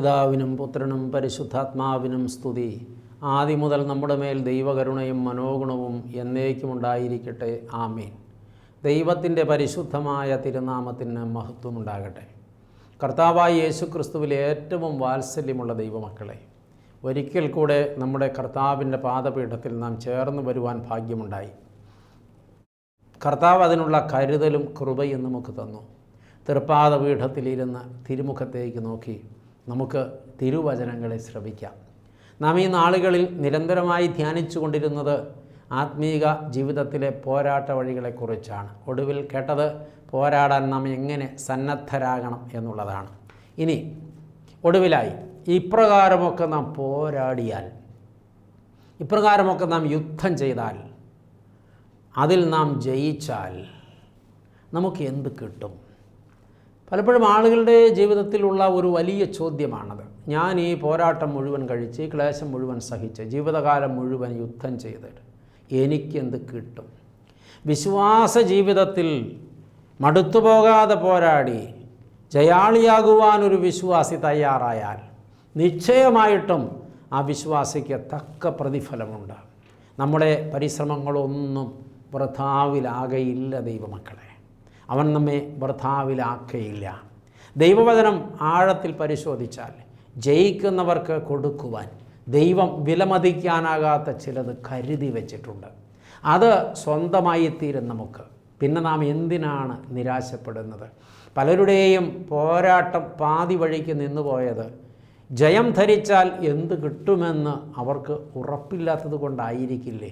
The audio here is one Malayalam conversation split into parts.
പിതാവിനും പുത്രനും പരിശുദ്ധാത്മാവിനും സ്തുതി. ആദ്യം മുതൽ നമ്മുടെ മേൽ ദൈവകരുണയും മനോഗുണവും എന്നേക്കും ഉണ്ടായിരിക്കട്ടെ. ആമീൻ. ദൈവത്തിന്റെ പരിശുദ്ധമായ തിരുനാമത്തിന് മഹത്വമുണ്ടാകട്ടെ കർത്താവായ യേശു ക്രിസ്തുവിലെ ഏറ്റവും വാത്സല്യമുള്ള ദൈവമക്കളെ ഒരിക്കൽ കൂടെ നമ്മുടെ കർത്താവിന്റെ പാദപീഠത്തിൽ നാം ചേർന്ന് വരുവാൻ ഭാഗ്യമുണ്ടായി. കർത്താവ് അതിനുള്ള കരുതലും കൃപയും നമുക്ക് തന്നു. തൃപ്പാദ പീഠത്തിലിരുന്ന് തിരുമുഖത്തേക്ക് നോക്കി. നമുക്ക് തിരുവചനങ്ങളെ ശ്രവിക്കാം. നാം ഈ നാളുകളിൽ നിരന്തരമായി ധ്യാനിച്ചു കൊണ്ടിരുന്നത് ആത്മീക ജീവിതത്തിലെ പോരാട്ട വഴികളെക്കുറിച്ചാണ്. ഒടുവിൽ കേട്ടത് പോരാടാൻ നാം എങ്ങനെ സന്നദ്ധരാകണം എന്നുള്ളതാണ്. ഇനി ഒടുവിലായി ഇപ്രകാരമൊക്കെ നാം പോരാടിയാൽ ഇപ്രകാരമൊക്കെ നാം യുദ്ധം ചെയ്താൽ അതിൽ നാം ജയിച്ചാൽ നമുക്ക് എന്ത് കിട്ടും? പലപ്പോഴും ആളുകളുടെ ജീവിതത്തിലുള്ള ഒരു വലിയ ചോദ്യമാണത്. ഞാൻ ഈ പോരാട്ടം മുഴുവൻ കഴിച്ച് ക്ലേശം മുഴുവൻ സഹിച്ച് ജീവിതകാലം മുഴുവൻ യുദ്ധം ചെയ്തിട്ട് എനിക്കെന്ത് കിട്ടും? വിശ്വാസ ജീവിതത്തിൽ മടുത്തു പോകാതെ പോരാടി ജയാളിയാകുവാൻ ഒരു വിശ്വാസി തയ്യാറായാൽ നിശ്ചയമായിട്ടും ആ വിശ്വാസിക്ക് തക്ക പ്രതിഫലമുണ്ട്. നമ്മുടെ പരിശ്രമങ്ങളൊന്നും വൃഥാവിലാകയില്ല ദൈവമക്കളെ. അവൻ നമ്മെ വൃഥാവിലാക്കയില്ല ദൈവവചനം ആഴത്തിൽ പരിശോധിച്ചാൽ ജയിക്കുന്നവർക്ക് കൊടുക്കുവാൻ ദൈവം വിലമതിക്കാനാകാത്ത ചിലത് കരുതി വച്ചിട്ടുണ്ട്. അത് സ്വന്തമായി തീരും നമുക്ക്. പിന്നെ നാം എന്തിനാണ് നിരാശപ്പെടുന്നത്? പലരുടെയും പോരാട്ടം പാതി വഴിക്ക് നിന്നുപോയത് ജയം ധരിച്ചാൽ എന്ത് കിട്ടുമെന്ന് അവർക്ക് ഉറപ്പില്ലാത്തത് കൊണ്ടായിരിക്കില്ലേ?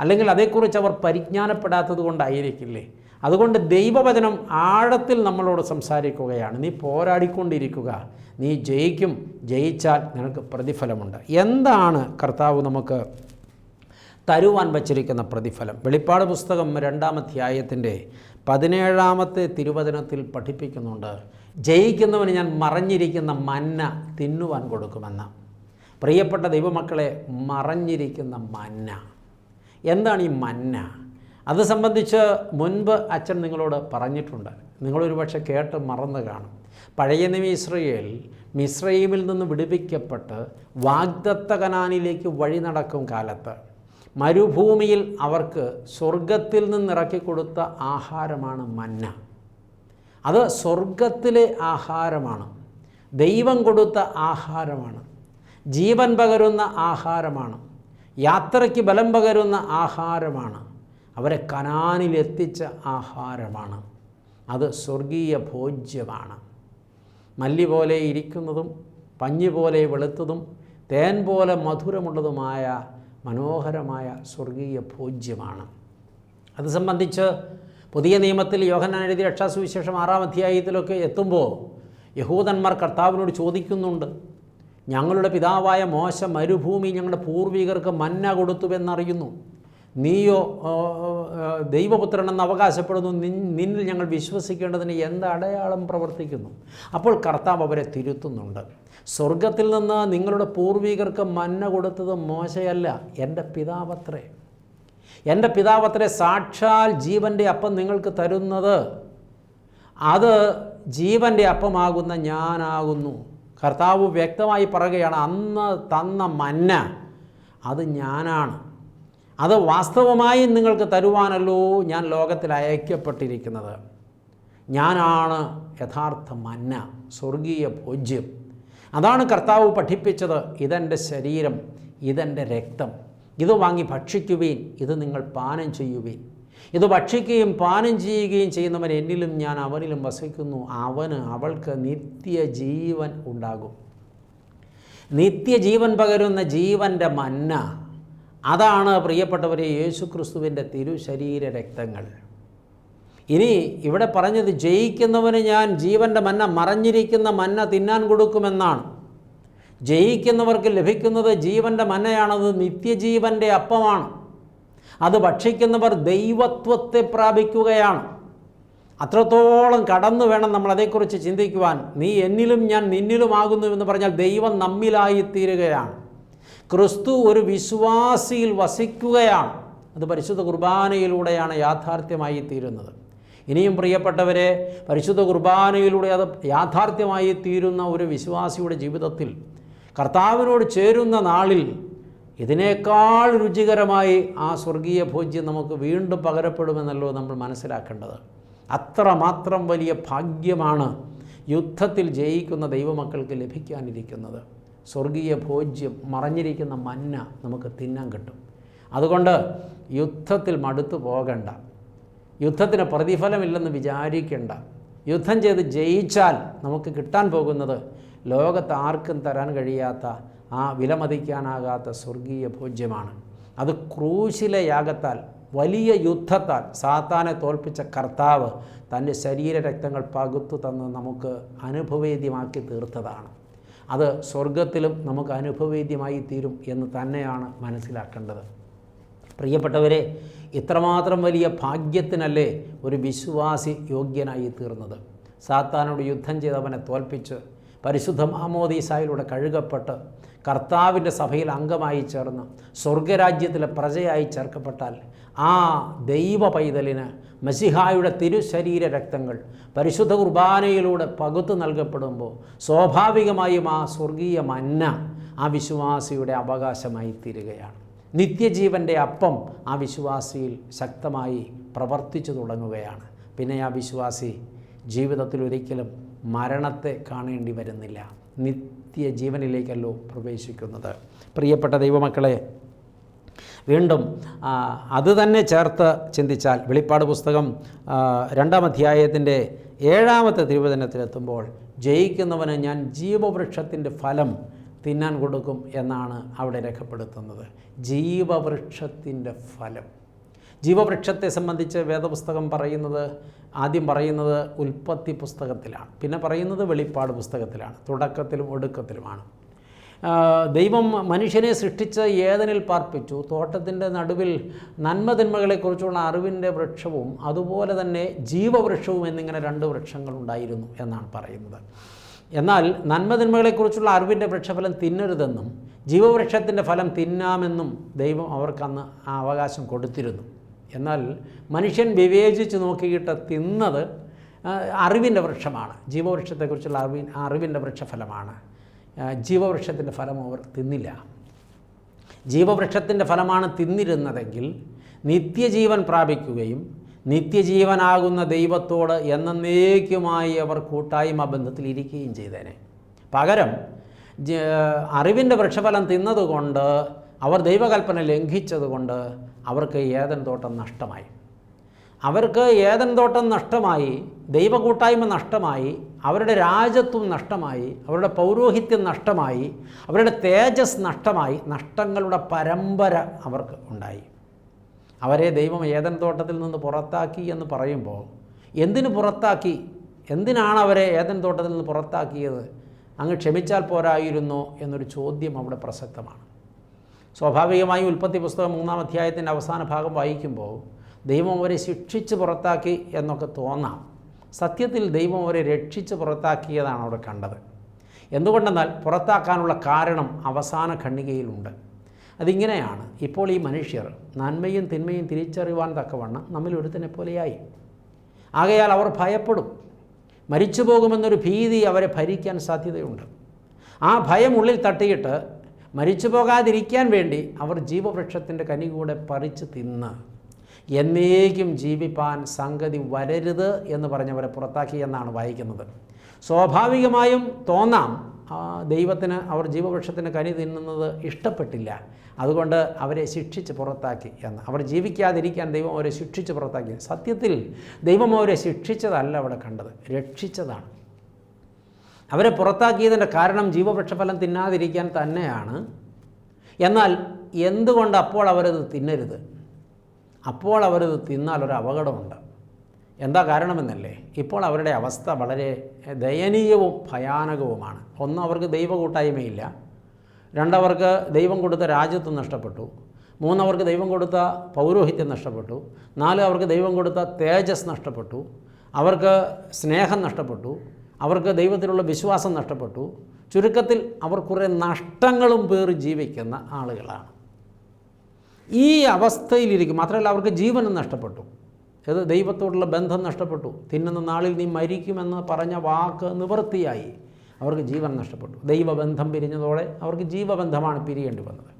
അല്ലെങ്കിൽ അതേക്കുറിച്ച് അവർ പരിജ്ഞാനപ്പെടാത്തത് കൊണ്ടായിരിക്കില്ലേ? അതുകൊണ്ട് ദൈവവചനം ആഴത്തിൽ നമ്മളോട് സംസാരിക്കുകയാണ്. നീ പോരാടിക്കൊണ്ടിരിക്കുക. നീ ജയിക്കും. ജയിച്ചാൽ നിനക്ക് പ്രതിഫലമുണ്ട്. എന്താണ് കർത്താവ് നമുക്ക് തരുവാൻ വച്ചിരിക്കുന്ന പ്രതിഫലം? വെളിപ്പാട് പുസ്തകം രണ്ടാം അധ്യായത്തിന്റെ പതിനേഴാമത്തെ തിരുവചനത്തിൽ പഠിപ്പിക്കുന്നുണ്ട് ജയിക്കുന്നവന് ഞാൻ മറഞ്ഞിരിക്കുന്ന മന്ന തിന്നുവാൻ കൊടുക്കുമെന്ന്. പ്രിയപ്പെട്ട ദൈവമക്കളെ മറഞ്ഞിരിക്കുന്ന മന്ന. എന്താണ് ഈ മന്ന? അത് സംബന്ധിച്ച് മുൻപ് അച്ഛൻ നിങ്ങളോട് പറഞ്ഞിട്ടുണ്ട്. നിങ്ങളൊരു പക്ഷെ കേട്ട് മറന്നു കാണും. പഴയ നിയമ ഇസ്രയേൽ മിസ്രൈമിൽ നിന്ന് വിടുവിക്കപ്പെട്ട് വാഗ്ദത്ത കനാനിലേക്ക് വഴി നടക്കും കാലത്ത്. മരുഭൂമിയിൽ അവർക്ക് സ്വർഗത്തിൽ നിന്നിറക്കി കൊടുത്ത ആഹാരമാണ് മന്ന. അത് സ്വർഗത്തിലെ ആഹാരമാണ്. ദൈവം കൊടുത്ത ആഹാരമാണ്. ജീവൻ പകരുന്ന ആഹാരമാണ്. യാത്രയ്ക്ക് ബലം പകരുന്ന ആഹാരമാണ്. അവരെ കനാനിലെത്തിച്ച ആഹാരമാണ്. അത് സ്വർഗീയ ഭോജ്യമാണ്. മല്ലി പോലെ ഇരിക്കുന്നതും പഞ്ഞി പോലെ വെളുത്തതും തേൻ പോലെ മധുരമുള്ളതുമായ മനോഹരമായ സ്വർഗീയ ഭോജ്യമാണ്. അത് സംബന്ധിച്ച് പുതിയ നിയമത്തിൽ യോഹന്നാൻ എഴുതിയ രക്ഷാസുവിശേഷം ആറാം അധ്യായത്തിലൊക്കെ എത്തുമ്പോൾ യഹൂദന്മാർ കർത്താവിനോട് ചോദിക്കുന്നുണ്ട്. ഞങ്ങളുടെ പിതാവായ മോശ മരുഭൂമി ഞങ്ങളുടെ പൂർവികർക്ക് മന്ന കൊടുത്തുവെന്നറിയുന്നു. നീയോ ദൈവപുത്രനെന്ന് അവകാശപ്പെടുന്നു. നിന്നിൽ ഞങ്ങൾ വിശ്വസിക്കേണ്ടതിന് എന്ത് അടയാളം പ്രവർത്തിക്കുന്നു? അപ്പോൾ കർത്താവ് അവരെ തിരുത്തുന്നുണ്ട്. സ്വർഗത്തിൽ നിന്ന് നിങ്ങളുടെ പൂർവികർക്ക് മന്ന കൊടുത്തത് മോശയല്ല എന്റെ പിതാവത്രേ. എന്റെ പിതാവത്രേ സാക്ഷാൽ ജീവന്റെ അപ്പം നിങ്ങൾക്ക് തരുന്നത്. അത് ജീവന്റെ അപ്പമാകുന്ന ഞാനാകുന്നു. കർത്താവ് വ്യക്തമായി പറയുകയാണ് അന്ന് തന്ന മന്ന അത് ഞാനാണ്. അത് വാസ്തവമായി നിങ്ങൾക്ക് തരുവാനല്ലോ ഞാൻ ലോകത്തിൽ അയക്കപ്പെട്ടിരിക്കുന്നത്. ഞാനാണ് യഥാർത്ഥ മന്ന സ്വർഗീയ ഭോജ്യം. അതാണ് കർത്താവ് പഠിപ്പിച്ചത്. ഇതെന്റെ ശരീരം ഇതെന്റെ രക്തം. ഇത് വാങ്ങി ഭക്ഷിക്കുവീൻ ഇത് നിങ്ങൾ പാനം ചെയ്യുവീൻ. ഇത് ഭക്ഷിക്കുകയും പാനം ചെയ്യുകയും ചെയ്യുന്നവൻ എന്നിലും ഞാൻ അവനിലും വസിക്കുന്നു. അവന് അവൾക്ക് നിത്യജീവൻ ഉണ്ടാകും. നിത്യജീവൻ പകരുന്ന ജീവന്റെ മന്ന. അതാണ് പ്രിയപ്പെട്ടവരെ യേശുക്രിസ്തുവിന്റെ തിരുശരീര രക്തങ്ങൾ ഇനി ഇവിടെ പറഞ്ഞത് ജയിക്കുന്നവന് ഞാൻ ജീവന്റെ മന്ന മറഞ്ഞിരിക്കുന്ന മന്ന തിന്നാൻ കൊടുക്കുമെന്നാണ്. ജയിക്കുന്നവർക്ക് ലഭിക്കുന്നത് ജീവന്റെ മന്നയാണത് നിത്യജീവന്റെ അപ്പമാണ്. അത് ഭക്ഷിക്കുന്നവർ ദൈവത്വത്തെ പ്രാപിക്കുകയാണ്. അത്രത്തോളം കടന്നു വേണം നമ്മൾ അതേക്കുറിച്ച് ചിന്തിക്കുവാൻ. നീ എന്നിലും ഞാൻ നിന്നിലുമാകുന്നു എന്ന് പറഞ്ഞാൽ ദൈവം നമ്മിലായി തീരുകയാണ് ക്രിസ്തു ഒരു വിശ്വാസിയിൽ വസിക്കുകയാണ്. അത് പരിശുദ്ധ കുർബാനയിലൂടെയാണ് യാഥാർത്ഥ്യമായി തീരുന്നത് ഇനിയും പ്രിയപ്പെട്ടവരെ പരിശുദ്ധ കുർബാനയിലൂടെ അത് യാഥാർത്ഥ്യമായി തീരുന്ന ഒരു വിശ്വാസിയുടെ ജീവിതത്തിൽ കർത്താവിനോട് ചേരുന്ന നാളിൽ ഇതിനേക്കാൾ രുചികരമായി ആ സ്വർഗീയ ഭോജ്യം നമുക്ക് വീണ്ടും പകരപ്പെടുമെന്നല്ലോ നമ്മൾ മനസ്സിലാക്കേണ്ടത്. അത്രമാത്രം വലിയ ഭാഗ്യമാണ് യുദ്ധത്തിൽ ജയിക്കുന്ന ദൈവമക്കൾക്ക് ലഭിക്കാനിരിക്കുന്നത്. സ്വർഗീയ ഭോജ്യം മറഞ്ഞിരിക്കുന്ന മന്ന നമുക്ക് തിന്നാൻ കിട്ടും. അതുകൊണ്ട് യുദ്ധത്തിൽ മടുത്തു പോകണ്ട. യുദ്ധത്തിന് പ്രതിഫലമില്ലെന്ന് വിചാരിക്കേണ്ട. യുദ്ധം ചെയ്ത് ജയിച്ചാൽ നമുക്ക് കിട്ടാൻ പോകുന്നത് ലോകത്ത് ആർക്കും തരാൻ കഴിയാത്ത ആ വിലമതിക്കാനാകാത്ത സ്വർഗീയ ഭോജ്യമാണ്. അത് ക്രൂശിലെ യാഗത്താൽ വലിയ യുദ്ധത്താൽ സാത്താനെ തോൽപ്പിച്ച കർത്താവ് തന്റെ ശരീര രക്തങ്ങൾ പകുത്തു തന്ന് നമുക്ക് അനുഭവേദ്യമാക്കി തീർത്തതാണ്. അത് സ്വർഗത്തിലും നമുക്ക് അനുഭവേദ്യമായി തീരും എന്ന് തന്നെയാണ് മനസ്സിലാക്കേണ്ടത്. പ്രിയപ്പെട്ടവരെ ഇത്രമാത്രം വലിയ ഭാഗ്യത്തിനല്ലേ ഒരു വിശ്വാസി യോഗ്യനായി തീർന്നത്? സാത്താനോട് യുദ്ധം ചെയ്തവനെ തോൽപ്പിച്ച് പരിശുദ്ധ മാമോദീസായിലൂടെ കഴുകപ്പെട്ട് കർത്താവിന്റെ സഭയിൽ അംഗമായി ചേർന്ന് സ്വർഗരാജ്യത്തിലെ പ്രജയായി ചേർക്കപ്പെട്ടാൽ ആ ദൈവ പൈതലിന് മസിഹായുടെ തിരുശരീര രക്തങ്ങൾ പരിശുദ്ധ കുർബാനയിലൂടെ പകുത്തു നൽകപ്പെടുമ്പോൾ സ്വാഭാവികമായും ആ സ്വർഗീയ മന്ന ആ വിശ്വാസിയുടെ അവകാശമായി തീരുകയാണ്. നിത്യജീവന്റെ അപ്പം ആ വിശ്വാസിയിൽ ശക്തമായി പ്രവർത്തിച്ചു തുടങ്ങുകയാണ്. പിന്നെ ആ വിശ്വാസി ജീവിതത്തിൽ ഒരിക്കലും മരണത്തെ കാണേണ്ടി വരുന്നില്ല. നിത്യജീവനിലേക്കല്ലോ പ്രവേശിക്കുന്നത്. പ്രിയപ്പെട്ട ദൈവമക്കളെ വീണ്ടും അത് തന്നെ ചേർത്ത് ചിന്തിച്ചാൽ വെളിപ്പാട് പുസ്തകം രണ്ടാം അധ്യായത്തിന്റെ ഏഴാമത്തെ തിരുവചനത്തിലെത്തുമ്പോൾ ജയിക്കുന്നവന് ഞാൻ ജീവവൃക്ഷത്തിന്റെ ഫലം തിന്നാൻ കൊടുക്കും എന്നാണ് അവിടെ രേഖപ്പെടുത്തുന്നത്. ജീവവൃക്ഷത്തിന്റെ ഫലം. ജീവവൃക്ഷത്തെ സംബന്ധിച്ച് വേദപുസ്തകം പറയുന്നത് ആദ്യം പറയുന്നത് ഉൽപ്പത്തി പുസ്തകത്തിലാണ്. പിന്നെ പറയുന്നത് വെളിപ്പാട് പുസ്തകത്തിലാണ്. തുടക്കത്തിലും ഒടുക്കത്തിലുമാണ്. ദൈവം മനുഷ്യനെ സൃഷ്ടിച്ച് ഏതനിൽ പാർപ്പിച്ചു? തോട്ടത്തിന്റെ നടുവിൽ നന്മതിന്മകളെക്കുറിച്ചുള്ള അറിവിന്റെ വൃക്ഷവും അതുപോലെ തന്നെ ജീവവൃക്ഷവും എന്നിങ്ങനെ രണ്ട് വൃക്ഷങ്ങളുണ്ടായിരുന്നു എന്നാണ് പറയുന്നത്. എന്നാൽ നന്മതിന്മകളെക്കുറിച്ചുള്ള അറിവിന്റെ വൃക്ഷഫലം തിന്നരുതെന്നും ജീവവൃക്ഷത്തിന്റെ ഫലം തിന്നാമെന്നും ദൈവം അവർക്കന്ന് ആ അവകാശം കൊടുത്തിരുന്നു. എന്നാൽ മനുഷ്യൻ വിവേചിച്ച് നോക്കിയിട്ട് തിന്നത് അറിവിന്റെ വൃക്ഷമാണ്. ജീവവൃക്ഷത്തെക്കുറിച്ചുള്ള അറിവി അറിവിന്റെ വൃക്ഷഫലമാണ്. ജീവവൃക്ഷത്തിന്റെ ഫലം അവർ തിന്നില്ല. ജീവവൃക്ഷത്തിന്റെ ഫലമാണ് തിന്നിരുന്നതെങ്കിൽ നിത്യജീവൻ പ്രാപിക്കുകയും നിത്യജീവനാകുന്ന ദൈവത്തോട് എന്നേക്കുമായി അവർ കൂട്ടായ്മ ബന്ധത്തിൽ ഇരിക്കുകയും ചെയ്തേനെ. പകരം അറിവിന്റെ വൃക്ഷഫലം തിന്നതുകൊണ്ട് അവർ ദൈവകൽപ്പന ലംഘിച്ചതുകൊണ്ട് അവർക്ക് ഏതൻ തോട്ടം നഷ്ടമായി. അവർക്ക് ഏതൻ തോട്ടം നഷ്ടമായി ദൈവകൂട്ടായ്മ നഷ്ടമായി അവരുടെ രാജത്വം നഷ്ടമായി അവരുടെ പൗരോഹിത്യം നഷ്ടമായി അവരുടെ തേജസ് നഷ്ടമായി നഷ്ടങ്ങളുടെ പരമ്പര അവർക്ക് ഉണ്ടായി. അവരെ ദൈവം ഏതൻ തോട്ടത്തിൽ നിന്ന് പുറത്താക്കി എന്ന് പറയുമ്പോൾ എന്തിനു പുറത്താക്കി? എന്തിനാണ് അവരെ ഏതൻ തോട്ടത്തിൽ നിന്ന് പുറത്താക്കിയത്? അങ്ങ് ക്ഷമിച്ചാൽ പോരായിരുന്നോ എന്നൊരു ചോദ്യം അവിടെ പ്രസക്തമാണ്. സ്വാഭാവികമായും ഉൽപ്പത്തി പുസ്തകം മൂന്നാം അധ്യായത്തിന്റെ അവസാന ഭാഗം വായിക്കുമ്പോൾ ദൈവം അവരെ ശിക്ഷിച്ച് പുറത്താക്കി എന്നൊക്കെ തോന്നാം. സത്യത്തിൽ ദൈവം അവരെ രക്ഷിച്ച് പുറത്താക്കിയതാണ് അവിടെ കണ്ടത്. എന്തുകൊണ്ടെന്നാൽ പുറത്താക്കാനുള്ള കാരണം അവസാന ഖണ്ണികയിലുണ്ട് അതിങ്ങനെയാണ് ഇപ്പോൾ ഈ മനുഷ്യർ നന്മയും തിന്മയും തിരിച്ചറിവാൻ തക്കവണ്ണം നമ്മിൽ ഒരുത്തിനെ പോലെയായി. ആകയാൽ അവർ ഭയപ്പെടും. മരിച്ചു പോകുമെന്നൊരു ഭീതി അവരെ ഭരിക്കാൻ സാധ്യതയുണ്ട്. ആ ഭയം ഉള്ളിൽ തട്ടിയിട്ട് മരിച്ചു പോകാതിരിക്കാൻ വേണ്ടി അവർ ജീവവൃക്ഷത്തിന്റെ കനി കൂടെ പറിച്ച് തിന്ന്. എന്നേക്കും ജീവിപ്പാൻ സംഗതി വരരുത് എന്ന് പറഞ്ഞവരെ പുറത്താക്കി എന്നാണ് വായിക്കുന്നത്. സ്വാഭാവികമായും തോന്നാം ദൈവത്തിന് അവർ ജീവവൃക്ഷത്തിന്റെ കനി തിന്നുന്നത് ഇഷ്ടപ്പെട്ടില്ല. അതുകൊണ്ട് അവരെ ശിക്ഷിച്ച് പുറത്താക്കി എന്ന്. അവർ ജീവിക്കാതിരിക്കാൻ ദൈവം അവരെ ശിക്ഷിച്ച് പുറത്താക്കി. സത്യത്തിൽ ദൈവം അവരെ ശിക്ഷിച്ചതല്ല അവിടെ കണ്ടത് രക്ഷിച്ചതാണ്. അവരെ പുറത്താക്കിയതിന്റെ കാരണം ജീവവൃക്ഷഫലം തിന്നാതിരിക്കാൻ തന്നെയാണ്. എന്നാൽ എന്തുകൊണ്ട് അപ്പോൾ അവരത് തിന്നരുത്? അപ്പോൾ അവരത് തിന്നാൽ ഒരു അപകടമുണ്ട്. എന്താ കാരണമെന്നല്ലേ? ഇപ്പോൾ അവരുടെ അവസ്ഥ വളരെ ദയനീയവും ഭയാനകവുമാണ്. ഒന്ന് അവർക്ക് ദൈവ കൂട്ടായ്മയില്ല രണ്ടവർക്ക് ദൈവം കൊടുത്ത രാജ്യത്വം നഷ്ടപ്പെട്ടു. മൂന്നവർക്ക് ദൈവം കൊടുത്ത പൗരോഹിത്യം നഷ്ടപ്പെട്ടു. നാല് അവർക്ക് ദൈവം കൊടുത്ത തേജസ് നഷ്ടപ്പെട്ടു. അവർക്ക് സ്നേഹം നഷ്ടപ്പെട്ടു. അവർക്ക് ദൈവത്തിലുള്ള വിശ്വാസം നഷ്ടപ്പെട്ടു. ചുരുക്കത്തിൽ അവർ കുറേ നഷ്ടങ്ങളും പേറി ജീവിക്കുന്ന ആളുകളാണ്. ഈ അവസ്ഥയിലിരിക്കും. മാത്രമല്ല അവർക്ക് ജീവനും നഷ്ടപ്പെട്ടു. ഇത് ദൈവത്തോടുള്ള ബന്ധം നഷ്ടപ്പെട്ടു. തിന്നുന്ന നാളിൽ നീ മരിക്കുമെന്ന് പറഞ്ഞ വാക്ക് നിവൃത്തിയായി. അവർക്ക് ജീവൻ നഷ്ടപ്പെട്ടു. ദൈവബന്ധം പിരിഞ്ഞതോടെ അവർക്ക് ജീവബന്ധമാണ് പിരിയേണ്ടി വന്നത്.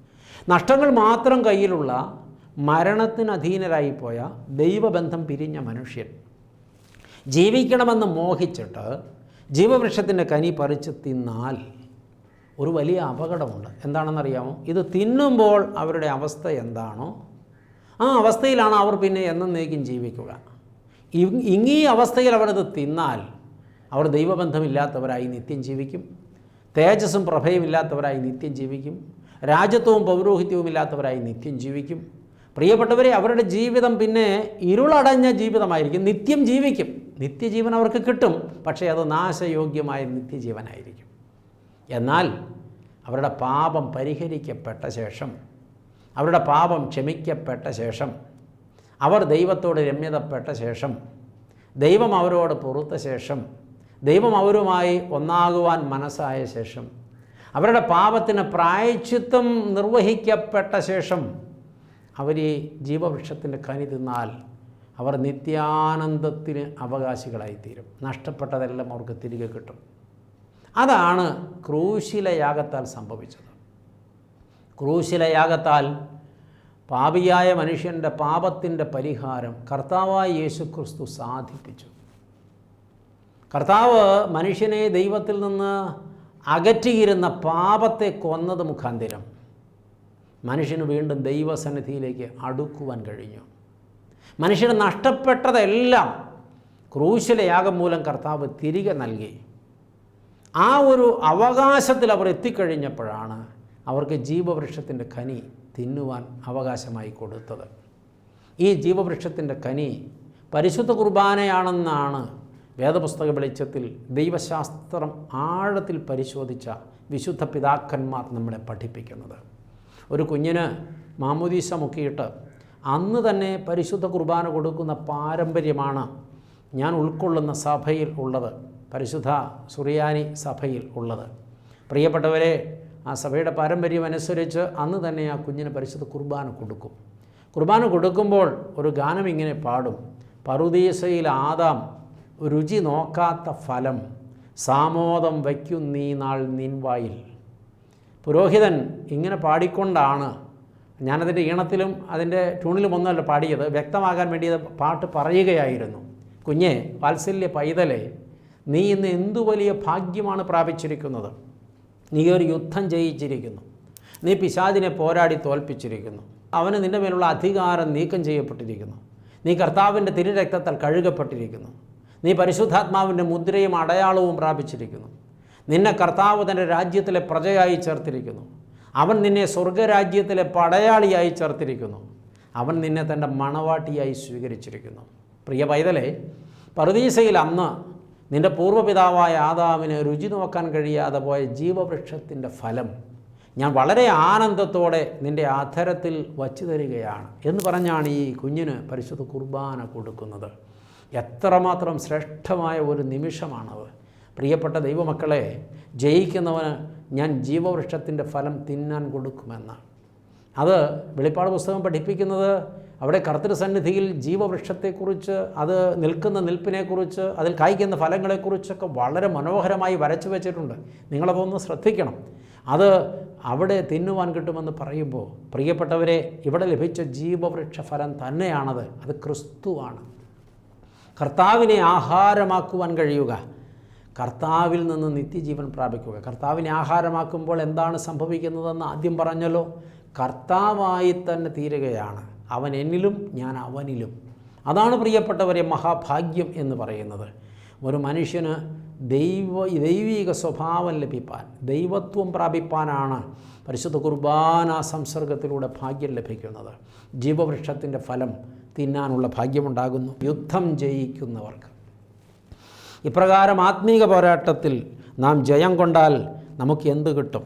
നഷ്ടങ്ങൾ മാത്രം കയ്യിലുള്ള മരണത്തിന് അധീനരായിപ്പോയ ദൈവബന്ധം പിരിഞ്ഞ മനുഷ്യൻ ജീവിക്കണമെന്ന് മോഹിച്ചിട്ട് ജീവവൃക്ഷത്തിന്റെ കനി പറിച്ച് തിന്നാൽ ഒരു വലിയ അപകടമുണ്ട്. എന്താണെന്നറിയാമോ? ഇത് തിന്നുമ്പോൾ അവരുടെ അവസ്ഥ എന്താണോ ആ അവസ്ഥയിലാണ് അവർ പിന്നെ എന്നേക്കും ജീവിക്കുക. ഇങ്ങീ അവസ്ഥയിൽ അവരത് തിന്നാൽ അവർ ദൈവബന്ധമില്ലാത്തവരായി നിത്യം ജീവിക്കും. തേജസ്സും പ്രഭയും ഇല്ലാത്തവരായി നിത്യം ജീവിക്കും. രാജ്യത്വവും പൗരോഹിത്യവും ഇല്ലാത്തവരായി നിത്യം ജീവിക്കും. പ്രിയപ്പെട്ടവരെ അവരുടെ ജീവിതം പിന്നെ ഇരുളടഞ്ഞ ജീവിതമായിരിക്കും. നിത്യം ജീവിക്കും. നിത്യജീവൻ അവർക്ക് കിട്ടും. പക്ഷേ അത് നാശയോഗ്യമായ നിത്യജീവനായിരിക്കും. എന്നാൽ അവരുടെ പാപം പരിഹരിക്കപ്പെട്ട ശേഷം അവരുടെ പാപം ക്ഷമിക്കപ്പെട്ട ശേഷം അവർ ദൈവത്തോട് രമ്യതപ്പെട്ട ശേഷം ദൈവം അവരോട് പൊറുത്ത ശേഷം ദൈവം അവരുമായി ഒന്നാകുവാൻ മനസ്സായ ശേഷം അവരുടെ പാപത്തിന് പ്രായച്ചിത്വം നിർവഹിക്കപ്പെട്ട ശേഷം അവർ ഈ ജീവവൃക്ഷത്തിന്റെ കനി തിന്നാൽ അവർ നിത്യാനന്ദത്തിന് അവകാശികളായിത്തീരും. നഷ്ടപ്പെട്ടതെല്ലാം അവർക്ക് തിരികെ കിട്ടും. അതാണ് ക്രൂശിലയാഗത്താൽ സംഭവിച്ചത്. ക്രൂശിലയാഗത്താൽ പാപിയായ മനുഷ്യന്റെ പാപത്തിന്റെ പരിഹാരം കർത്താവായ യേശു ക്രിസ്തു സാധിപ്പിച്ചു. കർത്താവ് മനുഷ്യനെ ദൈവത്തിൽ നിന്ന് അകറ്റിയിരുന്ന പാപത്തെ കൊന്നത് മുഖാന്തിരം മനുഷ്യന് വീണ്ടും ദൈവസന്നിധിയിലേക്ക് അടുക്കുവാൻ കഴിഞ്ഞു. മനുഷ്യന് നഷ്ടപ്പെട്ടതെല്ലാം ക്രൂശിലെ യാഗം മൂലം കർത്താവ് തിരികെ നൽകി. ആ ഒരു അവകാശത്തിൽ അവർ എത്തിക്കഴിഞ്ഞപ്പോഴാണ് അവർക്ക് ജീവവൃക്ഷത്തിന്റെ കനി തിന്നുവാൻ അവകാശമായി കൊടുത്തത്. ഈ ജീവവൃക്ഷത്തിന്റെ കനി പരിശുദ്ധ കുർബാനയാണെന്നാണ് വേദപുസ്തക വെളിച്ചത്തിൽ ദൈവശാസ്ത്രം ആഴത്തിൽ പരിശോധിച്ച വിശുദ്ധ പിതാക്കന്മാർ നമ്മളെ പഠിപ്പിക്കുന്നത്. ഒരു കുഞ്ഞിന് മാമുദീസ മുക്കിയിട്ട് അന്ന് തന്നെ പരിശുദ്ധ കുർബാന കൊടുക്കുന്ന പാരമ്പര്യമാണ് ഞാൻ ഉൾക്കൊള്ളുന്ന സഭയിൽ ഉള്ളത് പരിശുദ്ധ സുറിയാനി സഭയിൽ ഉള്ളത്. പ്രിയപ്പെട്ടവരെ ആ സഭയുടെ പാരമ്പര്യം അനുസരിച്ച് അന്ന് തന്നെ ആ കുഞ്ഞിന് പരിശുദ്ധ കുർബാന കൊടുക്കും. കുർബാന കൊടുക്കുമ്പോൾ ഒരു ഗാനം ഇങ്ങനെ പാടും. പറുദീസയിൽ ആദാം രുചി നോക്കാത്ത ഫലം സാമോദം വയ്ക്കും നീ നാൾ നിൻവായിൽ. പുരോഹിതൻ ഇങ്ങനെ പാടിക്കൊണ്ടാണ് ഞാനതിന്റെ ഈണത്തിലും അതിന്റെ ട്യൂണിലും ഒന്നുമല്ല പാടിയത് വ്യക്തമാകാൻ വേണ്ടി പാട്ട് പറയുകയായിരുന്നു. കുഞ്ഞെ വാത്സല്യ പൈതലെ നീ ഇന്ന് എന്തു വലിയ ഭാഗ്യമാണ് പ്രാപിച്ചിരിക്കുന്നത്? നീ ഒരു യുദ്ധം ജയിച്ചിരിക്കുന്നു. നീ പിശാദിനെ പോരാടി തോൽപ്പിച്ചിരിക്കുന്നു. അവന് നിന്റെ മേലുള്ള അധികാരം നീക്കം ചെയ്യപ്പെട്ടിരിക്കുന്നു. നീ കർത്താവിന്റെ തിരുരക്തത്താൽ കഴുകപ്പെട്ടിരിക്കുന്നു. നീ പരിശുദ്ധാത്മാവിന്റെ മുദ്രയും അടയാളവും പ്രാപിച്ചിരിക്കുന്നു. നിന്നെ കർത്താവ് തന്റെ രാജ്യത്തിലെ പ്രജയായി ചേർത്തിരിക്കുന്നു. അവൻ നിന്നെ സ്വർഗരാജ്യത്തിലെ പടയാളിയായി ചേർത്തിരിക്കുന്നു. അവൻ നിന്നെ തന്റെ മണവാട്ടിയായി സ്വീകരിച്ചിരിക്കുന്നു. പ്രിയ പൈതലെ പറുദീസയിൽ അന്ന് നിന്റെ പൂർവപിതാവായ ആദാമിന് രുചി നോക്കാൻ കഴിയാതെ പോയ ജീവവൃക്ഷത്തിന്റെ ഫലം ഞാൻ വളരെ ആനന്ദത്തോടെ നിന്റെ അധരത്തിൽ വച്ചു തരികയാണ് എന്ന് പറഞ്ഞാണ് ഈ കുഞ്ഞിന് പരിശുദ്ധ കുർബാന കൊടുക്കുന്നത്. എത്രമാത്രം ശ്രേഷ്ഠമായ ഒരു നിമിഷമാണത്. പ്രിയപ്പെട്ട ദൈവമക്കളെ ജയിക്കുന്നവന് ഞാൻ ജീവവൃക്ഷത്തിന്റെ ഫലം തിന്നാൻ കൊടുക്കുമെന്ന് അത് വെളിപ്പാട് പുസ്തകം പഠിപ്പിക്കുന്നത് അവിടെ കർത്തൃസന്നിധിയിൽ ജീവവൃക്ഷത്തെക്കുറിച്ച് അത് നിൽക്കുന്ന നിൽപ്പിനെക്കുറിച്ച് അതിൽ കായ്ക്കുന്ന ഫലങ്ങളെക്കുറിച്ചൊക്കെ വളരെ മനോഹരമായി വരച്ചു വെച്ചിട്ടുണ്ട്. നിങ്ങളതൊന്ന് ശ്രദ്ധിക്കണം. അത് അവിടെ തിന്നുവാൻ കിട്ടുമെന്ന് പറയുമ്പോൾ പ്രിയപ്പെട്ടവരെ ഇവിടെ ലഭിച്ച ജീവവൃക്ഷ ഫലം തന്നെയാണത്. അത് ക്രിസ്തുവാണ്. കർത്താവിനെ ആഹാരമാക്കുവാൻ കഴിയുക. കർത്താവിൽ നിന്ന് നിത്യജീവൻ പ്രാപിക്കുക. കർത്താവിനെ ആഹാരമാക്കുമ്പോൾ എന്താണ് സംഭവിക്കുന്നതെന്ന് ആദ്യം പറഞ്ഞല്ലോ. കർത്താവായി തന്നെ തീരുകയാണ്. അവൻ എന്നിലും ഞാൻ അവനിലും. അതാണ് പ്രിയപ്പെട്ടവരെ മഹാഭാഗ്യം എന്ന് പറയുന്നത്. ഒരു മനുഷ്യന് ദൈവ ദൈവിക സ്വഭാവം ലഭിപ്പാൻ ദൈവത്വം പ്രാപിപ്പാനാണ് പരിശുദ്ധ കുർബാന സംസർഗത്തിലൂടെ ഭാഗ്യം ലഭിക്കുന്നത്. ജീവവൃക്ഷത്തിന്റെ ഫലം തിന്നാനുള്ള ഭാഗ്യമുണ്ടാകുന്നു. യുദ്ധം ജയിക്കുന്നവർക്ക്. ഇപ്രകാരം ആത്മീക പോരാട്ടത്തിൽ നാം ജയം കൊണ്ടാൽ നമുക്ക് എന്ത് കിട്ടും?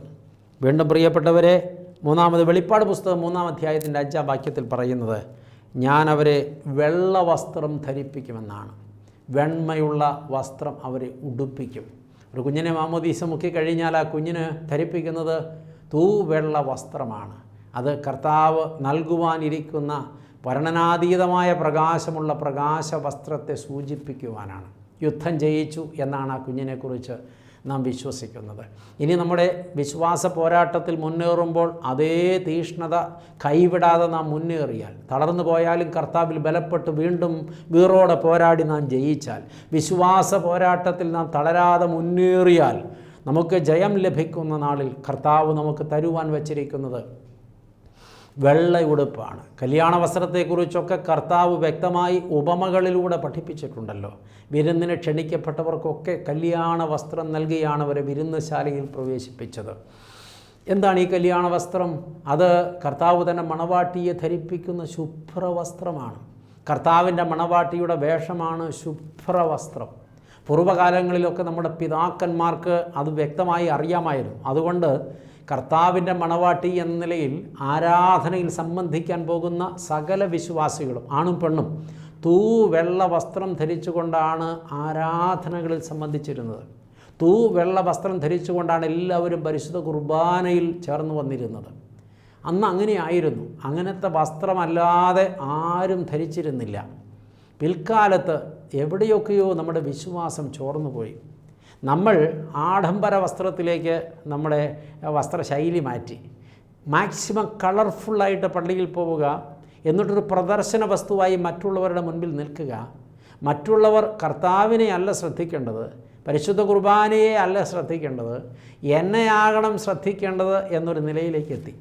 വീണ്ടും പ്രിയപ്പെട്ടവരെ മൂന്നാമത് വെളിപ്പാട് പുസ്തകം മൂന്നാം അധ്യായത്തിന്റെ അഞ്ചാം വാക്യത്തിൽ പറയുന്നത് ഞാൻ അവരെ വെള്ള വസ്ത്രം ധരിപ്പിക്കുമെന്നാണ്. വെണ്മയുള്ള വസ്ത്രം അവരെ ഉടുപ്പിക്കും. ഒരു കുഞ്ഞിനെ മാമോദീസ മുക്കി കഴിഞ്ഞാൽ ആ കുഞ്ഞിന് ധരിപ്പിക്കുന്നത് തൂവെള്ള വസ്ത്രമാണ്. അത് കർത്താവ് നൽകുവാനിരിക്കുന്ന വർണനാതീതമായ പ്രകാശമുള്ള പ്രകാശ വസ്ത്രത്തെ സൂചിപ്പിക്കുവാനാണ്. യുദ്ധം ജയിച്ചു എന്നാണ് ആ കുഞ്ഞിനെക്കുറിച്ച് നാം വിശ്വസിക്കുന്നത്. ഇനി നമ്മുടെ വിശ്വാസ പോരാട്ടത്തിൽ മുന്നേറുമ്പോൾ അതേ തീഷ്ണത കൈവിടാതെ നാം മുന്നേറിയാൽ തളർന്നു പോയാലും കർത്താവിൽ ബലപ്പെട്ട് വീണ്ടും വീറോടെ പോരാടി നാം ജയിച്ചാൽ വിശ്വാസ പോരാട്ടത്തിൽ നാം തളരാതെ മുന്നേറിയാൽ നമുക്ക് ജയം ലഭിക്കുന്ന നാളിൽ കർത്താവ് നമുക്ക് തരുവാൻ വച്ചിരിക്കുന്നത് വെള്ള ഉടുപ്പാണ് കല്യാണ വസ്ത്രത്തെക്കുറിച്ചൊക്കെ കർത്താവ് വ്യക്തമായി ഉപമകളിലൂടെ പഠിപ്പിച്ചിട്ടുണ്ടല്ലോ. വിരുന്നിന് ക്ഷണിക്കപ്പെട്ടവർക്കൊക്കെ കല്യാണ വസ്ത്രം നൽകിയാണ് അവരെ വിരുന്നശാലയിൽ പ്രവേശിപ്പിച്ചത്. എന്താണ് ഈ കല്യാണ വസ്ത്രം അത് കർത്താവ് തന്നെ മണവാട്ടിയെ ധരിപ്പിക്കുന്ന ശുഭ്രവസ്ത്രമാണ്. കർത്താവിന്റെ മണവാട്ടിയുടെ വേഷമാണ് ശുഭ്രവസ്ത്രം. പൂർവകാലങ്ങളിലൊക്കെ നമ്മുടെ പിതാക്കന്മാർക്ക് അത് വ്യക്തമായി അറിയാമായിരുന്നു. അതുകൊണ്ട് കർത്താവിന്റെ മണവാട്ടി എന്ന നിലയിൽ ആരാധനയിൽ സംബന്ധിക്കാൻ പോകുന്ന സകല വിശ്വാസികളും ആണും പെണ്ണും തൂ വെള്ള വസ്ത്രം ധരിച്ചുകൊണ്ടാണ് ആരാധനകളിൽ സംബന്ധിച്ചിരുന്നത്. തൂ വെള്ള വസ്ത്രം ധരിച്ചുകൊണ്ടാണ് എല്ലാവരും പരിശുദ്ധ കുർബാനയിൽ ചേർന്ന് വന്നിരുന്നത്. അന്ന് അങ്ങനെയായിരുന്നു. അങ്ങനത്തെ വസ്ത്രമല്ലാതെ ആരും ധരിച്ചിരുന്നില്ല. പിൽക്കാലത്ത് എവിടെയൊക്കെയോ നമ്മുടെ വിശ്വാസം ചോർന്നുപോയി. നമ്മൾ ആഡംബര വസ്ത്രത്തിലേക്ക് നമ്മുടെ വസ്ത്രശൈലി മാറ്റി. മാക്സിമം കളർഫുള്ളായിട്ട് പള്ളിയിൽ പോവുക എന്നിട്ടൊരു പ്രദർശന വസ്തുവായി മറ്റുള്ളവരുടെ മുൻപിൽ നിൽക്കുക. മറ്റുള്ളവർ കർത്താവിനെ അല്ല ശ്രദ്ധിക്കേണ്ടത് പരിശുദ്ധ കുർബാനയെ അല്ല ശ്രദ്ധിക്കേണ്ടത് എന്നെയാകണം ശ്രദ്ധിക്കേണ്ടത് എന്നൊരു നിലയിലേക്ക് എത്തി.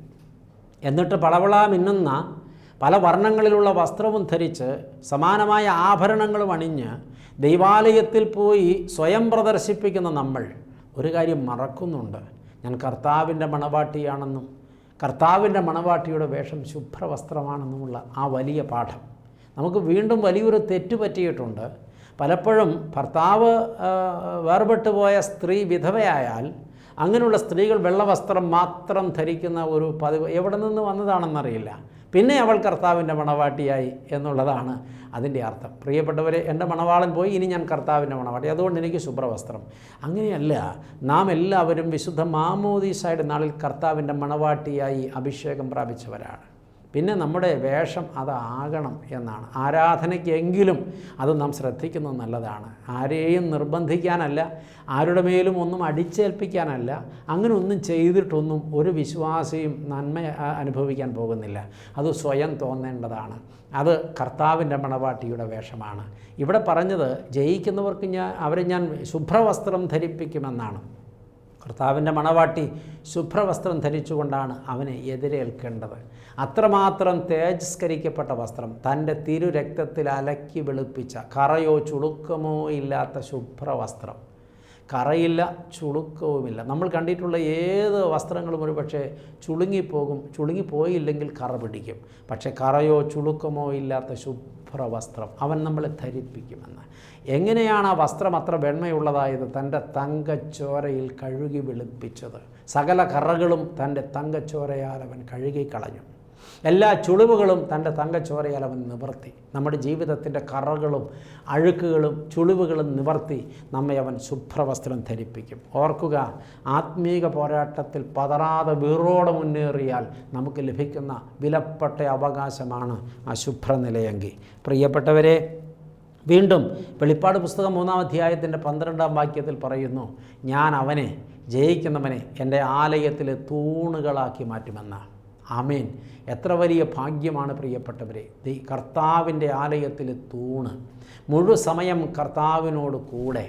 എന്നിട്ട് പളവള മിന്നുന്ന പല വർണങ്ങളിലുള്ള വസ്ത്രവും ധരിച്ച് സമാനമായ ആഭരണങ്ങളും അണിഞ്ഞ് ദൈവാലയത്തിൽ പോയി സ്വയം പ്രദർശിപ്പിക്കുന്ന നമ്മൾ ഒരു കാര്യം മറക്കുന്നുണ്ട്. ഞാൻ കർത്താവിന്റെ മണവാട്ടിയാണെന്നും കർത്താവിന്റെ മണവാട്ടിയുടെ വേഷം ശുഭ്രവസ്ത്രമാണെന്നുമുള്ള ആ വലിയ പാഠം. നമുക്ക് വീണ്ടും വലിയൊരു തെറ്റ് പറ്റിയിട്ടുണ്ട്. പലപ്പോഴും ഭർത്താവ് വേർപെട്ടു പോയ സ്ത്രീ വിധവയായാൽ അങ്ങനെയുള്ള സ്ത്രീകൾ വെള്ളവസ്ത്രം മാത്രം ധരിക്കുന്ന ഒരു പതിവ് എവിടെ നിന്ന് വന്നതാണെന്നറിയില്ല. പിന്നെ അവൾ കർത്താവിന്റെ മണവാട്ടിയായി എന്നുള്ളതാണ് അതിന്റെ അർത്ഥം. പ്രിയപ്പെട്ടവരെ എന്റെ മണവാളൻ പോയി ഇനി ഞാൻ കർത്താവിന്റെ മണവാട്ടി. അതുകൊണ്ട് എനിക്ക് ശുഭ്രവസ്ത്രം. അങ്ങനെയല്ല നാം എല്ലാവരും വിശുദ്ധ മാമോദീസായുടെ നാളിൽ കർത്താവിന്റെ മണവാട്ടിയായി അഭിഷേകം പ്രാപിച്ചവരാണ്. പിന്നെ നമ്മുടെ വേഷം അതാകണം എന്നാണ്. ആരാധനയ്ക്കെങ്കിലും അത് നാം ശ്രദ്ധിക്കുന്നത് നല്ലതാണ്. ആരെയും നിർബന്ധിക്കാനല്ല ആരുടെ മേലും ഒന്നും അടിച്ചേൽപ്പിക്കാനല്ല അങ്ങനെ ഒന്നും ചെയ്തിട്ടൊന്നും ഒരു വിശ്വാസിയും നന്മ അനുഭവിക്കാൻ പോകുന്നില്ല. അത് സ്വയം തോന്നേണ്ടതാണ്. അത് കർത്താവിന്റെ മണവാട്ടിയുടെ വേഷമാണ്. ഇവിടെ പറഞ്ഞത് ജയിക്കുന്നവർക്ക് ഞാൻ അവരെ ഞാൻ ശുഭ്രവസ്ത്രം ധരിപ്പിക്കുമെന്നാണ്. കർത്താവിന്റെ മണവാട്ടി ശുഭ്രവസ്ത്രം ധരിച്ചുകൊണ്ടാണ് അവനെ എതിരേൽക്കേണ്ടത്. അത്രമാത്രം തേജസ്കരിക്കപ്പെട്ട വസ്ത്രം തന്റെ തിരുരക്തത്തിൽ അലക്കി വെളുപ്പിച്ച കറയോ ചുളുക്കമോ ഇല്ലാത്ത ശുഭ്രവസ്ത്രം. കറയില്ല ചുളുക്കവുമില്ല. നമ്മൾ കണ്ടിട്ടുള്ള ഏത് വസ്ത്രങ്ങളും ഒരു പക്ഷേ ചുളുങ്ങിപ്പോകും ചുളുങ്ങിപ്പോയില്ലെങ്കിൽ കറ പിടിക്കും. പക്ഷേ കറയോ ചുളുക്കമോ ഇല്ലാത്ത ശുഭ്രവസ്ത്രം അവൻ നമ്മളെ ധരിപ്പിക്കുമെന്ന്. എങ്ങനെയാണ് ആ വസ്ത്രം അത്ര വെണ്മയുള്ളതായത്? തന്റെ തങ്കച്ചോരയിൽ കഴുകി വെളുപ്പിച്ചത്. സകല കറകളും തന്റെ തങ്കച്ചോരയാൽ അവൻ കഴുകിക്കളഞ്ഞു എല്ലാ ചുളിവുകളും തന്റെ തങ്കച്ചോരയാൽ അവൻ നിവർത്തി. നമ്മുടെ ജീവിതത്തിന്റെ കറകളും അഴുക്കുകളും ചുളിവുകളും നിവർത്തി നമ്മെ അവൻ ശുഭ്രവസ്ത്രം ധരിപ്പിക്കും. ഓർക്കുക ആത്മീക പോരാട്ടത്തിൽ പതറാതെ വീറോടെ മുന്നേറിയാൽ നമുക്ക് ലഭിക്കുന്ന വിലപ്പെട്ട അവകാശമാണ് ആ ശുഭ്രനിലയെങ്കിൽ പ്രിയപ്പെട്ടവരെ വീണ്ടും വെളിപ്പാട് പുസ്തകം മൂന്നാം അധ്യായത്തിന്റെ പന്ത്രണ്ടാം വാക്യത്തിൽ പറയുന്നു ഞാൻ അവനെ ജയിക്കുന്നവനെ എന്റെ ആലയത്തിലെ തൂണുകളാക്കി മാറ്റുമെന്ന. ആമേൻ. എത്ര വലിയ ഭാഗ്യമാണ് പ്രിയപ്പെട്ടവരെ. ദൈ കർത്താവിന്റെ ആലയത്തിലെ തൂണ്. മുഴുവൻ സമയം കർത്താവിനോട് കൂടെ.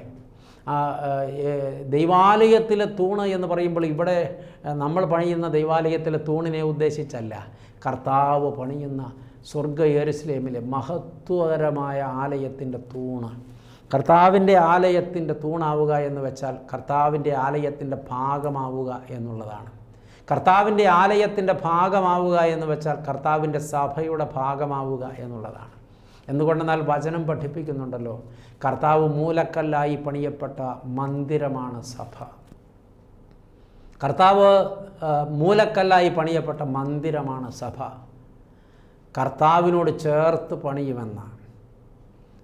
ദൈവാലയത്തിലെ തൂണ് എന്ന് പറയുമ്പോൾ ഇവിടെ നമ്മൾ പണിയുന്ന ദൈവാലയത്തിലെ തൂണിനെ ഉദ്ദേശിച്ചല്ല. കർത്താവ് പണിയുന്ന സ്വർഗ യരുസ്ലേമിലെ മഹത്വകരമായ ആലയത്തിന്റെ തൂണ്. കർത്താവിന്റെ ആലയത്തിന്റെ തൂണാവുക എന്ന് വെച്ചാൽ കർത്താവിന്റെ ആലയത്തിന്റെ ഭാഗമാവുക എന്നുള്ളതാണ്. കർത്താവിന്റെ ആലയത്തിന്റെ ഭാഗമാവുക എന്ന് വെച്ചാൽ കർത്താവിന്റെ സഭയുടെ ഭാഗമാവുക എന്നുള്ളതാണ്. എന്തുകൊണ്ടെന്നാൽ വചനം പഠിപ്പിക്കുന്നുണ്ടല്ലോ കർത്താവ് മൂലക്കല്ലായി പണിയപ്പെട്ട മന്ദിരമാണ് സഭ. കർത്താവ് മൂലക്കല്ലായി പണിയപ്പെട്ട മന്ദിരമാണ് സഭ. കർത്താവിനോട് ചേർത്ത് പണിയുമെന്നാണ്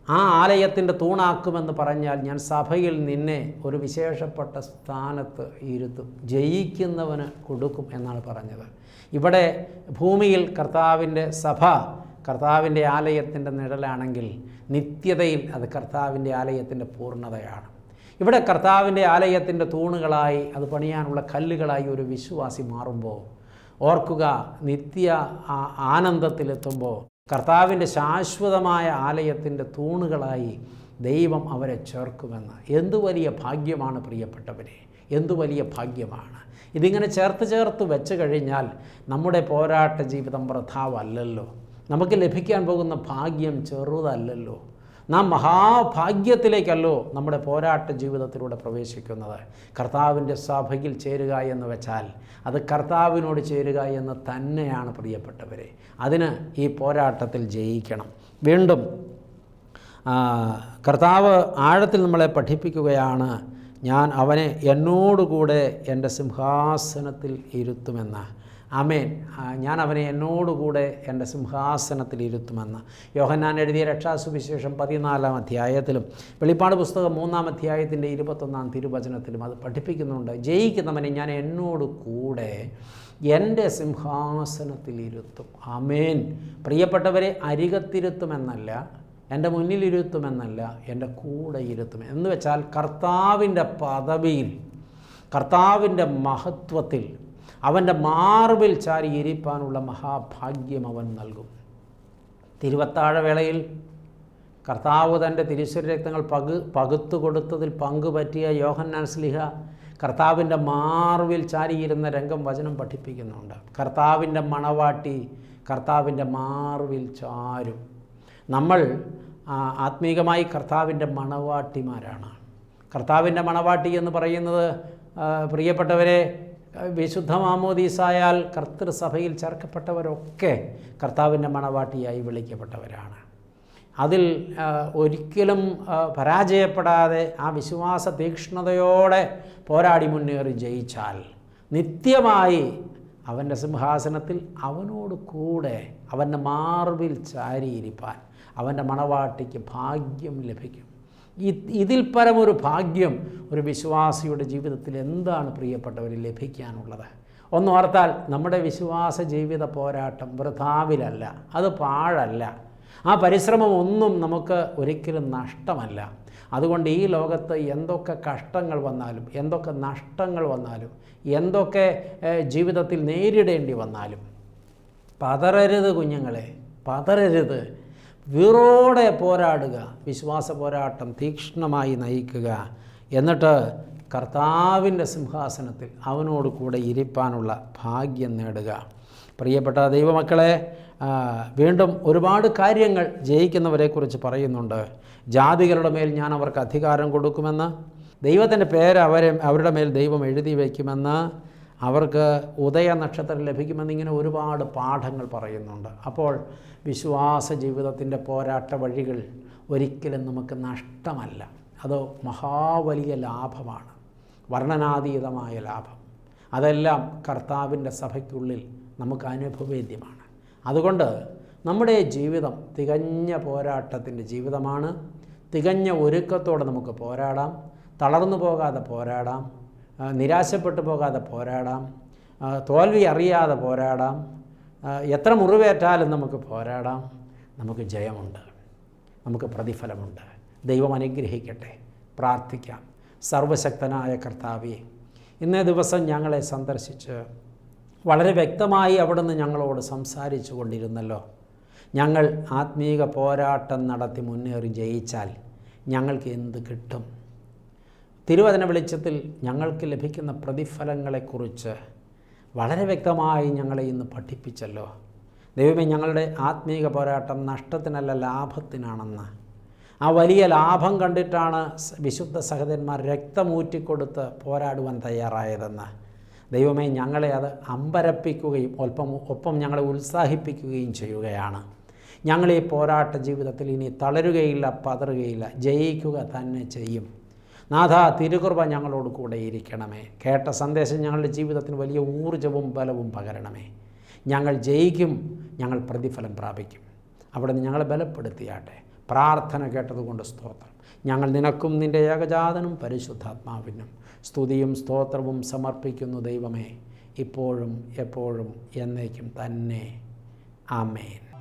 ആ ആലയത്തിന്റെ തൂണാക്കുമെന്ന് പറഞ്ഞാൽ ഞാൻ സഭയിൽ നിന്നെ ഒരു വിശേഷപ്പെട്ട സ്ഥാനത്ത് ഇരുത്തും. ജയിക്കുന്നവന് കൊടുക്കും എന്നാണ് പറഞ്ഞത്. ഇവിടെ ഭൂമിയിൽ കർത്താവിന്റെ സഭ കർത്താവിന്റെ ആലയത്തിന്റെ നിഴലാണെങ്കിൽ നിത്യതയിൽ അത് കർത്താവിന്റെ ആലയത്തിന്റെ പൂർണതയാണ്. ഇവിടെ കർത്താവിന്റെ ആലയത്തിന്റെ തൂണുകളായി അത് പണിയാനുള്ള കല്ലുകളായി ഒരു വിശ്വാസി മാറുമ്പോൾ ഓർക്കുക നിത്യ ആനന്ദത്തിലെത്തുമ്പോൾ കർത്താവിന്റെ ശാശ്വതമായ ആലയത്തിന്റെ തൂണുകളായി ദൈവം അവരെ ചേർക്കുമെന്ന്. എന്തു വലിയ ഭാഗ്യമാണ് പ്രിയപ്പെട്ടവരെ. എന്തു വലിയ ഭാഗ്യമാണ്. ഇതിങ്ങനെ ചേർത്ത് ചേർത്ത് വെച്ച് കഴിഞ്ഞാൽ നമ്മുടെ പോരാട്ട ജീവിതം വൃഥാവല്ലല്ലോ. നമുക്ക് ലഭിക്കാൻ പോകുന്ന ഭാഗ്യം ചെറുതല്ലല്ലോ. നാം മഹാഭാഗ്യത്തിലേക്കല്ലോ നമ്മുടെ പോരാട്ട ജീവിതത്തിലൂടെ പ്രവേശിക്കുന്നത്. കർത്താവിന്റെ സഭയിൽ ചേരുക എന്ന് വെച്ചാൽ അത് കർത്താവിനോട് ചേരുക എന്ന് തന്നെയാണ് പ്രിയപ്പെട്ടവരെ. അതിന് ഈ പോരാട്ടത്തിൽ ജയിക്കണം. വീണ്ടും കർത്താവ് ആഴത്തിൽ നമ്മളെ പഠിപ്പിക്കുകയാണ് ഞാൻ അവനെ എന്നോടുകൂടെ എന്റെ സിംഹാസനത്തിൽ ഇരുത്തുമെന്ന്. അമേൻ ഞാൻ അവനെ എന്നോടുകൂടെ എന്റെ സിംഹാസനത്തിൽ ഇരുത്തുമെന്ന്. യോഹന്നാൻ എഴുതിയ രക്ഷാസുവിശേഷം പതിനാലാം അധ്യായത്തിലും വെളിപ്പാട് പുസ്തകം മൂന്നാം അധ്യായത്തിന്റെ ഇരുപത്തൊന്നാം തിരുവചനത്തിലും അത് പഠിപ്പിക്കുന്നുണ്ട്. ജയിക്കുന്നവനെ ഞാൻ എന്നോട് കൂടെ എന്റെ സിംഹാസനത്തിൽ ഇരുത്തും. അമേൻ പ്രിയപ്പെട്ടവരെ അരികത്തിരുത്തുമെന്നല്ല എന്റെ മുന്നിലിരുത്തുമെന്നല്ല എന്റെ കൂടെ ഇരുത്തും. എന്ന് വെച്ചാൽ കർത്താവിന്റെ പദവിയിൽ കർത്താവിന്റെ മഹത്വത്തിൽ അവന്റെ മാർവിൽ ചാരി ഇരിപ്പാനുള്ള മഹാഭാഗ്യം അവൻ നൽകും. തിരുവത്താഴവേളയിൽ കർത്താവ് തന്റെ തിരുശരീരക്തങ്ങൾ പകു പകുത്തു കൊടുത്തതിൽ പങ്കുപറ്റിയ യോഹന്നാൻ സ്ലിഹ കർത്താവിന്റെ മാർവിൽ ചാരിയിരുന്ന രംഗം വചനം പഠിപ്പിക്കുന്നുണ്ട്. കർത്താവിന്റെ മണവാട്ടി കർത്താവിന്റെ മാർവിൽ ചാരും. നമ്മൾ ആത്മീകമായി കർത്താവിന്റെ മണവാട്ടിമാരാണ്. കർത്താവിന്റെ മണവാട്ടി എന്ന് പറയുന്നത് പ്രിയപ്പെട്ടവരെ വിശുദ്ധ മാമോദീസായാൽ കർത്തൃസഭയിൽ ചേർക്കപ്പെട്ടവരൊക്കെ കർത്താവിന്റെ മണവാട്ടിയായി വിളിക്കപ്പെട്ടവരാണ്. അതിൽ ഒരിക്കലും പരാജയപ്പെടാതെ ആ വിശ്വാസ തീക്ഷ്ണതയോടെ പോരാടി മുന്നേറി ജയിച്ചാൽ നിത്യമായി അവന്റെ സിംഹാസനത്തിൽ അവനോട് കൂടെ അവന്റെ മാർവിൽ ചാരിയിരിപ്പാൻ അവന്റെ മണവാട്ടിക്ക് ഭാഗ്യം ലഭിക്കും. ഇതിൽ പരമൊരു ഭാഗ്യം ഒരു വിശ്വാസിയുടെ ജീവിതത്തിൽ എന്താണ് പ്രിയപ്പെട്ടവർ ലഭിക്കാനുള്ളത്? ഒന്നോർത്താൽ നമ്മുടെ വിശ്വാസ ജീവിത പോരാട്ടം വൃഥാവിലല്ല അത് പാഴല്ല. ആ പരിശ്രമം ഒന്നും നമുക്ക് ഒരിക്കലും നഷ്ടമല്ല. അതുകൊണ്ട് ഈ ലോകത്ത് എന്തൊക്കെ കഷ്ടങ്ങൾ വന്നാലും എന്തൊക്കെ നഷ്ടങ്ങൾ വന്നാലും എന്തൊക്കെ ജീവിതത്തിൽ നേരിടേണ്ടി വന്നാലും പതറരുത് കുഞ്ഞുങ്ങളെ പതറരുത്. വീറോടെ പോരാടുക വിശ്വാസ പോരാട്ടം തീക്ഷ്ണമായി നയിക്കുക. എന്നിട്ട് കർത്താവിന്റെ സിംഹാസനത്തിൽ അവനോട് കൂടെ ഇരിപ്പാനുള്ള ഭാഗ്യം നേടുക. പ്രിയപ്പെട്ട ദൈവമക്കളെ വീണ്ടും ഒരുപാട് കാര്യങ്ങൾ ജയിക്കുന്നവരെക്കുറിച്ച് പറയുന്നുണ്ട്. ജാതികളുടെ മേൽ ഞാൻ അവർക്ക് അധികാരം കൊടുക്കുമെന്ന് ദൈവത്തിന്റെ പേര് അവരെ അവരുടെ മേൽ ദൈവം എഴുതി വയ്ക്കുമെന്ന് അവർക്ക് ഉദയ നക്ഷത്രം ലഭിക്കുമെന്ന് ഇങ്ങനെ ഒരുപാട് പാഠങ്ങൾ പറയുന്നുണ്ട്. അപ്പോൾ വിശ്വാസ ജീവിതത്തിന്റെ പോരാട്ട വഴികൾ ഒരിക്കലും നമുക്ക് നഷ്ടമല്ല. അത് മഹാവലിയ ലാഭമാണ്. വർണനാതീതമായ ലാഭം. അതെല്ലാം കർത്താവിന്റെ സഭയ്ക്കുള്ളിൽ നമുക്ക് അനുഭവേദ്യമാണ്. അതുകൊണ്ട് നമ്മുടെ ജീവിതം തികഞ്ഞ പോരാട്ടത്തിന്റെ ജീവിതമാണ്. തികഞ്ഞ ഒരുക്കത്തോടെ നമുക്ക് പോരാടാം. തളർന്നു പോകാതെ പോരാടാം. നിരാശപ്പെട്ടു പോകാതെ പോരാടാം. തോൽവി അറിയാതെ പോരാടാം. എത്ര മുറിവേറ്റാലും നമുക്ക് പോരാടാം. നമുക്ക് ജയമുണ്ട്. നമുക്ക് പ്രതിഫലമുണ്ട്. ദൈവം അനുഗ്രഹിക്കട്ടെ. പ്രാർത്ഥിക്കാം. സർവശക്തനായ കർത്താവെ ഇന്നേ ദിവസം ഞങ്ങളെ സന്ദർശിച്ച് വളരെ വ്യക്തമായി അവിടുന്ന് ഞങ്ങളോട് സംസാരിച്ചു കൊണ്ടിരുന്നല്ലോ. ഞങ്ങൾ ആത്മീക പോരാട്ടം നടത്തി മുന്നേറി ജയിച്ചാൽ ഞങ്ങൾക്ക് എന്ത് കിട്ടും? തിരുവചന വെളിച്ചത്തിൽ ഞങ്ങൾക്ക് ലഭിക്കുന്ന പ്രതിഫലങ്ങളെക്കുറിച്ച് വളരെ വ്യക്തമായി ഞങ്ങളെ ഇന്ന് പഠിപ്പിച്ചല്ലോ. ദൈവമേ ഞങ്ങളുടെ ആത്മീക പോരാട്ടം നഷ്ടത്തിനല്ല ലാഭത്തിനാണെന്ന്. ആ വലിയ ലാഭം കണ്ടിട്ടാണ് വിശുദ്ധ സഹോദരന്മാർ രക്തമൂറ്റിക്കൊടുത്ത് പോരാടുവാൻ തയ്യാറായതെന്ന്. ദൈവമേ ഞങ്ങളെ അത് അമ്പരപ്പിക്കുകയും ഒപ്പം ഒപ്പം ഞങ്ങളെ ഉത്സാഹിപ്പിക്കുകയും ചെയ്യുകയാണ്. ഞങ്ങൾ ഈ പോരാട്ട ജീവിതത്തിൽ ഇനി തളരുകയില്ല പതറുകയില്ല ജയിക്കുക തന്നെ ചെയ്യും. നാഥ തിരുകൃപ ഞങ്ങളോട് കൂടെ ഇരിക്കണമേ. കേട്ട സന്ദേശം ഞങ്ങളുടെ ജീവിതത്തിന് വലിയ ഊർജവും ബലവും പകരണമേ. ഞങ്ങൾ ജയിക്കും ഞങ്ങൾ പ്രതിഫലം പ്രാപിക്കും. അവിടെ നിന്ന് ഞങ്ങളെ ബലപ്പെടുത്തിയാട്ടെ. പ്രാർത്ഥന കേട്ടതുകൊണ്ട് സ്തോത്രം. ഞങ്ങൾ നിനക്കും നിന്റെ ഏകജാതനും പരിശുദ്ധാത്മാവിനും സ്തുതിയും സ്തോത്രവും സമർപ്പിക്കുന്നു ദൈവമേ. ഇപ്പോഴും എപ്പോഴും എന്നേക്കും തന്നെ. ആമേൻ.